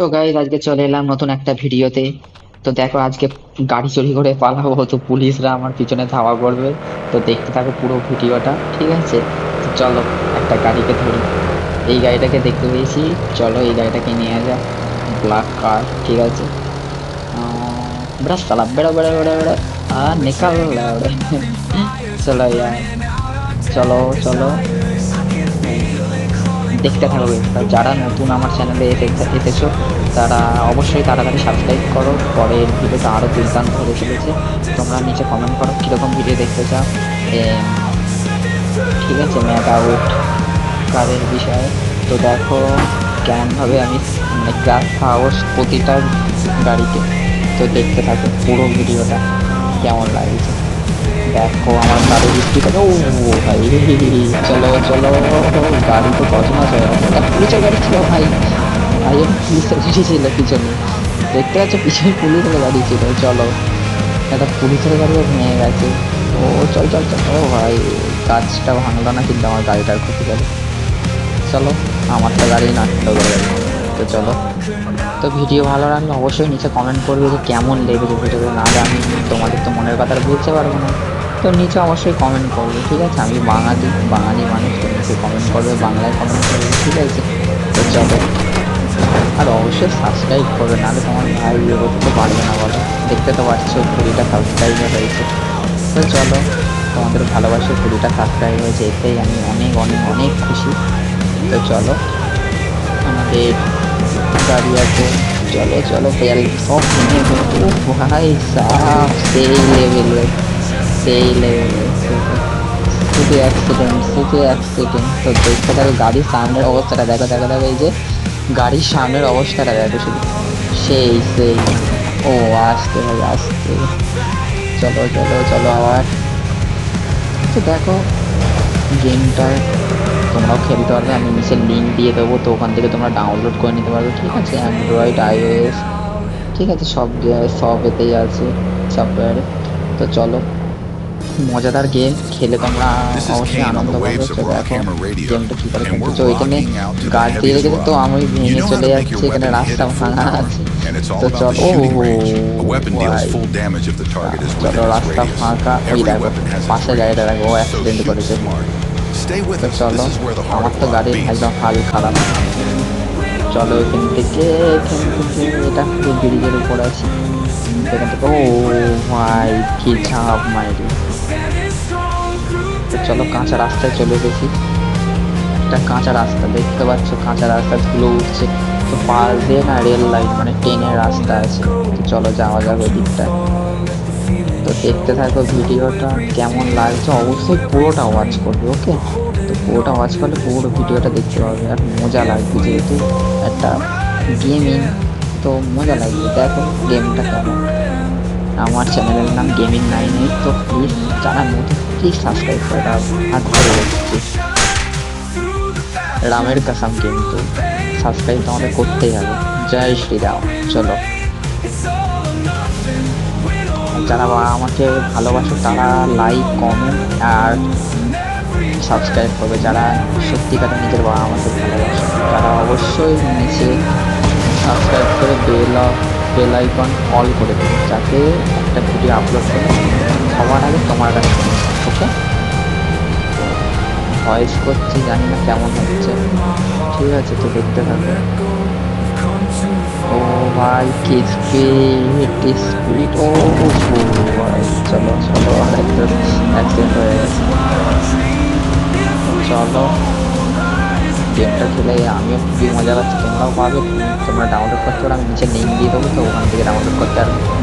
তো গাইজ আজকে চলে এলাম নতুন একটা ভিডিওতে। তো দেখো, আজকে গাড়ি চুরি করে পালাবো তো পুলিশরা আমার পিছনে ধাওয়া করবে। তো দেখতে থাকো পুরো ভিডিওটা, ঠিক আছে? চলো, একটা গাড়িকে ধরি। এই গাড়িটাকে দেখতে পেয়েছি। চলো, এই গাড়িটাকে নিয়ে যাক ব্ল্যাক কার ঠিক আছে? বেড়া বেড়া বেড়া বেড়া আর নিকাল চলো চলো চলো। দেখতে থাকবে যারা নতুন আমার চ্যানেলে এসেছ, তারা অবশ্যই তাড়াতাড়ি সাবস্ক্রাইব করো। পরের ভিডিওটা আরও দুর্দান্ত হতে চলেছে। তোমরা নিচে কমেন্ট করো কীরকম ভিডিও দেখতে চাও। ঠিক আছে ম্যাট আউট কারের বিষয়ে। তো দেখো, কেমনভাবে আমি মানে ক্লাস হাউস প্রতিটা গাড়িতে তো দেখতে থাকো পুরো ভিডিওটা কেমন লাগছে। দেখো আমার গাড়ির স্পিডটা ও ভাই, চলো চলো, গাড়ি তো একটা পুলিশের গাড়ি ছিল ভাই। ভাই পুলিশের গাড়ি ছিল পিছনে দেখতে পাচ্ছ, পিছনে পুলিশের গাড়ি ছিল। চলো। একটা পুলিশের গাড়িও ভেঙে গেছে। ও, চল চল চল। ও ভাই, কাজটা ভাঙলো না কিন্তু আমার গাড়িটার ক্ষতি গেল চলো আমার তো গাড়ি করে তো চলো। তো ভিডিও ভালো লাগলে অবশ্যই নিচে কমেন্ট করবে যে কেমন লেগেছে ভিডিওটা। না আমি তোমাদের তো মনের কথা বুঝতে পারব না। তো নিচে অবশ্যই কমেন্ট করবে, ঠিক আছে? আমি বাঙালি বাঙালি মানুষ তো নিচে কমেন্ট করবে? বাংলায় কমেন্ট করবে, ঠিক আছে? তো চলো আর অবশ্যই সাবস্ক্রাইব করবে, নাহলে তোমার ভাই এগোতে তো পারবে না, বলো। দেখতে তো পাচ্ছ, কুড়িটা সাবস্ক্রাইবার হয়েছে তো চলো, তোমাদের ভালোবাসে কুড়িটা সাবস্ক্রাইব হয়েছে এতেই আমি অনেক অনেক অনেক খুশি। তো চলো, আমাদের গাড়ি আছে। চলো চলো তেল সব কিনে ভাই সাহ সেই লেভেলের সেই শুধু অ্যাক্সিডেন্ট শুধু অ্যাক্সিডেন্ট তো দেখতে থাকো গাড়ির সামনের অবস্থাটা, দেখো দেখো দেখো, এই যে গাড়ির সামনের অবস্থাটা, দেখো, শুধু সেই সেই। ও, আসতে হবে আসতে। চলো চলো চলো আবার। তো দেখো, গেমটা তোমরাও খেলতে পারবে, আমি নিচে লিঙ্ক দিয়ে দেবো, তো ওখান থেকে তোমরা ডাউনলোড করে নিতে পারবে, ঠিক আছে? অ্যান্ড্রয়েড আইওএস ঠিক আছে? সব সব এতেই আছে সফটওয়্যারে তো চলো। মজাদার গেম খেলে তোমরা অবশ্যই আনন্দ পাবে। তবে করে কিন্তু তো এখানে গার্ড দিয়ে গেছে তো আমি ভেঙে চলে যাচ্ছি এখানে রাস্তা ভাঙা আছে। তো চল রাস্তা ফাঁকা। এই দেখো পাশে গাড়িটা অ্যাক্সিডেন্ট করেছে। চলো আমার তো গাড়ি একদম হাল খারাপ। চলো এখান থেকে এটা পুরো ব্রিজের উপর ও মাই কি ছাপ মাই চলো কাঁচা রাস্তায় চলে এসেছি একটা কাঁচা রাস্তা, দেখতে পাচ্ছ কাঁচা রাস্তা, ধুলো উঠছে। তো পাশ দিয়ে না রেল লাইন মানে ট্রেনের রাস্তা আছে। চলো যাওয়া যাবে দিকটায় তো দেখতে থাকো ভিডিওটা, কেমন লাগছে? অবশ্যই পুরোটা ওয়াচ করবে ওকে তো পুরোটা ওয়াচ করলে পুরো ভিডিওটা দেখতে পাবে। আর মজা লাগবে যেহেতু একটা গেমিং তো মজা লাগবে। দেখো গেমটা কেমন। আমার চ্যানেলের নাম গেমিং নাইন এইট তো প্লিজ যারা নতুন প্লিজ সাবস্ক্রাইব করে দাও হাত ধরে রেখেছি রামের কাসাম কিন্তু সাবস্ক্রাইব তো আমাদের করতেই হবে। জয় শ্রীরাম, চলো। যারা আমাকে ভালোবাসে, তারা লাইক কমেন্ট আর সাবস্ক্রাইব করবে। যারা সত্যিকারে নিজের বাবা আমাকে ভালোবাসে, তারা অবশ্যই নিচে সাবস্ক্রাইব করে বেল বেল আইকন অল করে দেবে। যাতে একটা ভিডিও আপলোড করে সবার আগে তোমার কাছে ওকে ভয়েস করছি জানি না কেমন হচ্ছে। ঠিক আছে, তো দেখতে থাকো। ও ভাই ও ভাই, চলো হয়ে গেছে। চলো গেমটা খেলে আমিও খুবই মজা পাচ্ছি। তোমরাও পাবে, তোমরা ডাউনলোড করতে পারো, আমি নিচে লিঙ্ক দিয়ে দেবো, তো ওখান থেকে ডাউনলোড করতে পারবে।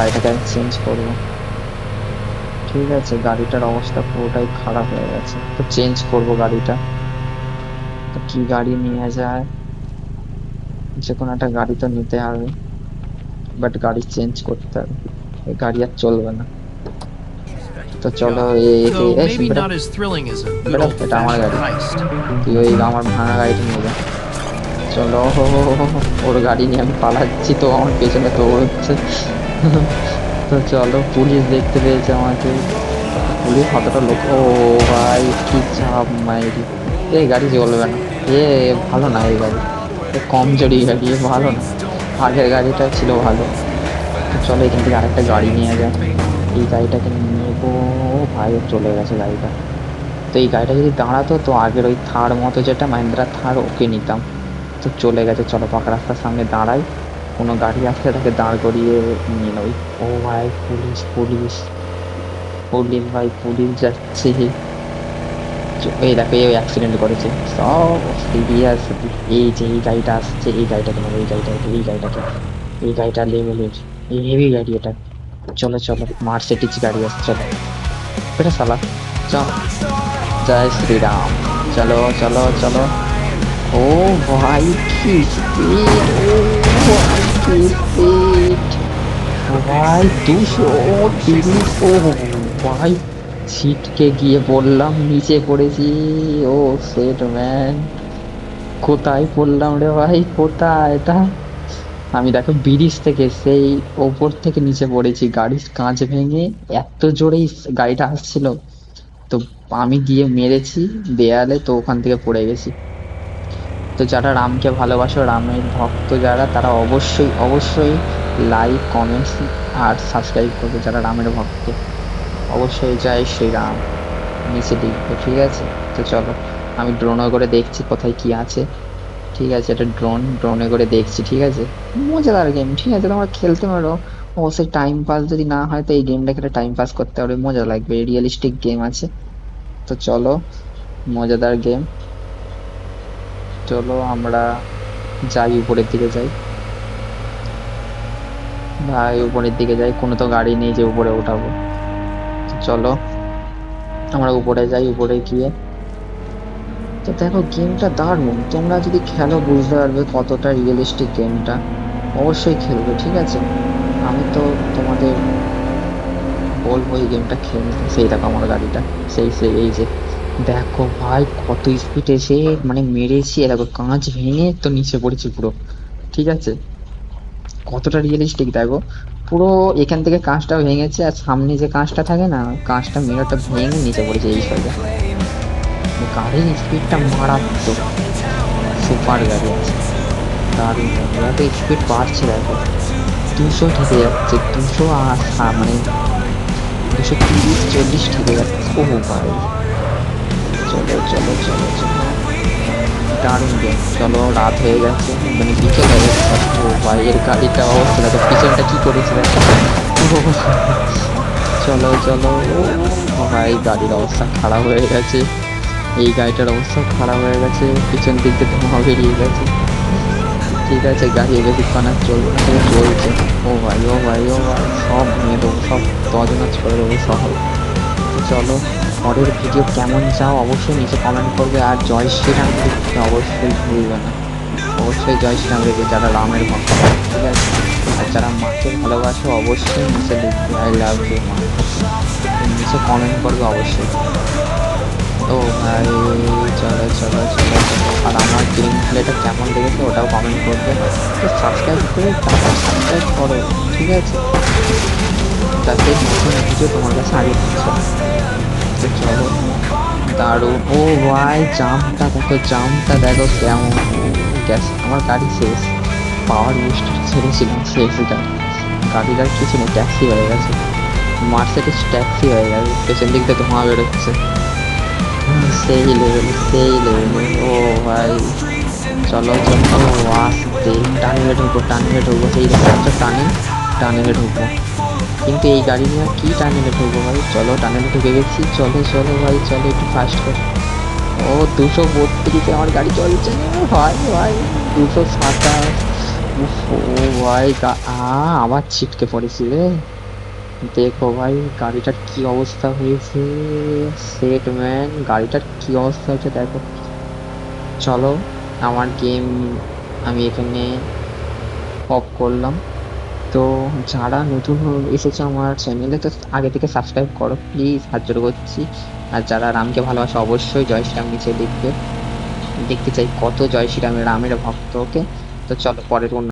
গাড়িটাকে আমি চেঞ্জ করব। ঠিক আছে গাড়িটার অবস্থা পুরোটাই খারাপ হয়ে গেছে। তো চেঞ্জ করব গাড়িটা। তো কি গাড়ি নিয়ে যায়? যে কোনো একটা গাড়ি তো নিতে হবে। বাট গাড়ি চেঞ্জ করতে হবে। এই গাড়ি আর চলবে না। তো চলো এটা আমার গাড়ি। তুই ওই আমার ভাঙা গাড়িটা নিয়ে যা। চলো ওর গাড়ি নিয়ে আমি পালাচ্ছি তো আমার পেছনে দৌড়চ্ছে। তো চলো, পুলিশ দেখতে পেয়েছে আমাকে। পুলিশ কতটা লোক ও ভাই, কি চাপ মাইরি। এই গাড়ি চলবে না, এ ভালো না এই গাড়ি। কমজোরি গাড়ি ভালো না। আগের গাড়িটা ছিল ভালো। তো চলো এখান থেকে আরেকটা গাড়ি নিয়ে যায় এই গাড়িটাকে নেব। ভাই চলে গেছে গাড়িটা। তো এই গাড়িটা যদি দাঁড়াতো, তো আগের ওই থার মতো যেটা, মাহিন্দ্রা থার, ওকে নিতাম। তো চলে গেছে। চলো, পাকা রাস্তার সামনে দাঁড়াই। কোনো গাড়ি আসলে তাকে দাঁড় করিয়ে নিয়ে নেব ও ভাই পুলিশ পুলিশ। পুলিশ ভাই পুলিশ যাচ্ছে। এই দেখো এই অ্যাক্সিডেন্ট করেছে। সব সিরিয়াস এই যে এই গাড়িটা আসছে এই গাড়িটাকে নেব এই গাড়িটা এই গাড়িটাকে। এই গাড়িটা লেভেলের এই হেভি গাড়ি এটা। চলো চলো মার্সিডিজ গাড়ি আসছে চলো। এটা সালা চল। জয় শ্রীরাম। চলো চলো চলো। ও ভাই কি স্পিড ও। ভাই দুশো তিরিশ ও ভাই ছিটকে গিয়ে বললাম, নিচে পড়েছি, ও সেট ম্যান। কোথায় পড়লাম রে ভাই? কোথায়? এটা আমি দেখো ব্রিজ থেকে সেই ওপর থেকে নিচে পড়েছি। গাড়ির কাঁচ ভেঙে এত জোরেই গাড়িটা আসছিল। তো আমি গিয়ে মেরেছি, দেয়ালে তো ওখান থেকে পড়ে গেছি। তো যারা রামকে ভালোবাসো, রামের ভক্ত যারা, তারা অবশ্যই অবশ্যই লাইক কমেন্টস আর সাবস্ক্রাইব করবে যারা রামের ভক্ত। অবশ্যই জয় শ্রীরাম। নিচে লিখবে ঠিক আছে? তো চলো, আমি ড্রোনে করে দেখছি কোথায় কি আছে। ঠিক আছে, এটা ড্রোন ড্রোনে করে দেখছি, ঠিক আছে? মজাদার গেম ঠিক আছে? তোমরা খেলতে পারো। অবশ্যই টাইম পাস যদি না হয়, তো এই গেমটা খেলে টাইম পাস করতে পারবে মজা লাগবে। রিয়েলিস্টিক গেম আছে। তো চলো, মজাদার গেম চলো, আমরা যাই উপরের দিকে যাই। ভাই উপরের দিকে যাই, কোনো তো গাড়ি নেই যে উপরে উঠাবো। চলো, আমরা উপরে যাই, উপরে গিয়ে। তো দেখো গেমটা দারুণ। তোমরা যদি খেলো, বুঝতে পারবে কতটা রিয়েলিস্টিক গেমটা অবশ্যই খেলবে, ঠিক আছে? আমি তো তোমাদের বলব এই গেমটা খেলতে সেই দেখো আমার গাড়িটা। সেই সেই, এই যে। দেখো ভাই, কত স্পিড এসে মানে মেরেছি। দেখো কাঁচ ভেঙে তো নিচে পড়েছি পুরো। ঠিক আছে? কতটা রিয়েলিস্টিক দেখো? পুরো এখান থেকে কাঁচটা ভেঙেছে আর সামনে যে কাঁচটা থাকে না, কাঁচটা মেরোটা ভেঙে নিচে পড়েছে এই সাইডে গাড়ির স্পিডটা মারাত্মক। সুপার গাড়ি আছে। দারুণ এত স্পিড বাড়ছে দেখো। দুশো ঠেকে যাচ্ছে, দুশো আর মানে দুশো তিরিশ, চল্লিশ ঠেকে যাচ্ছে। ও ভাই। চলো চলো চলো চলো। দারুণ গেম চলো, রাত হয়ে গেছে মানে বিকেল হয়ে গেছে এর গাড়িটা অবস্থা দেখো, পিছনটা কি করেছে চলো চলো। ভাই, গাড়ির অবস্থা খারাপ হয়ে গেছে। এই গাড়িটার অবস্থা খারাপ হয়ে গেছে। পিছন দিক দিয়ে ধোঁয়া বেরিয়ে গেছে। ঠিক আছে, গাড়ি বেশিক্ষণ আর চলবে না। চলছে। ও ভাই ও ভাই ও ভাই। সব নিয়ে দেবো সব তজনা ছড়ে দেবো, সব। চলো। পরের ভিডিও কেমন চাও অবশ্যই নিচে কমেন্ট করবে। আর জয় শ্রীরাম লিখতে অবশ্যই ভুলবে না। অবশ্যই জয় শ্রীরাম লিখবে যারা রামের ভক্ত ঠিক আছে? আর যারা মাকে ভালোবাসে অবশ্যই নিচে লিখবে আই লাভ ইউ মা। নিচে কমেন্ট করবে অবশ্যই। ও ভাই, চলো চলো চলো চলো। আর আমার গেম প্লেটা কেমন লেগেছে ওটাও কমেন্ট করবে। তো সাবস্ক্রাইব করে তারপর সাবস্ক্রাইব করো, ঠিক আছে? যাতে নতুন ভিডিও তোমার কাছে আগে পৌঁছায় তো চলো দারুণ ও ভাই জামটা দেখো জামটা দেখো কেমন। গেছে আমার গাড়ি শেষ। পাওয়ার বুস্টার ছেড়েছিলাম শেষ গাড়ি। কিছু নেই ট্যাক্সি হয়ে গেছে। মার্সিডিজ ট্যাক্সি হয়ে গেছে, পেছন দিক থেকে ধোঁয়া বেরোচ্ছে। সেই লেভেল সেই লেভেল ও ভাই, চলো চলো আসতে টানিয়ে ঢুকবো টানিয়ে ঢুকবো। সেই একটা টানি টানিয়ে ঢুকবো। কিন্তু এই গাড়ি নিয়ে কি টানিয়ে ঢুকবো ভাই? চলো টানিয়ে ঢুকে গেছি। চলো চলো ভাই, চলো একটু ফাস্ট করে। ও, দুশো বত্রিশে আমার গাড়ি চলছে ভাই ভাই। দুশো সাতাশ। ও ভাই আবার ছিটকে পড়েছি রে। দেখো ভাই, গাড়িটার কি অবস্থা হয়েছে। সেট ম্যান গাড়িটার কি অবস্থা হয়েছে দেখো। চলো, আমার গেম আমি এখানে অফ করলাম। তো যারা নতুন এসেছে আমার চ্যানেলে তো আগে থেকে সাবস্ক্রাইব করো প্লিজ হাত করছি। আর যারা রামকে ভালোবাসে, অবশ্যই জয় শ্রীরাম নিচে লিখবে দেখতে চাই কত জয় শ্রীরামের রামের ভক্ত ওকে তো চলো, পরের অন্য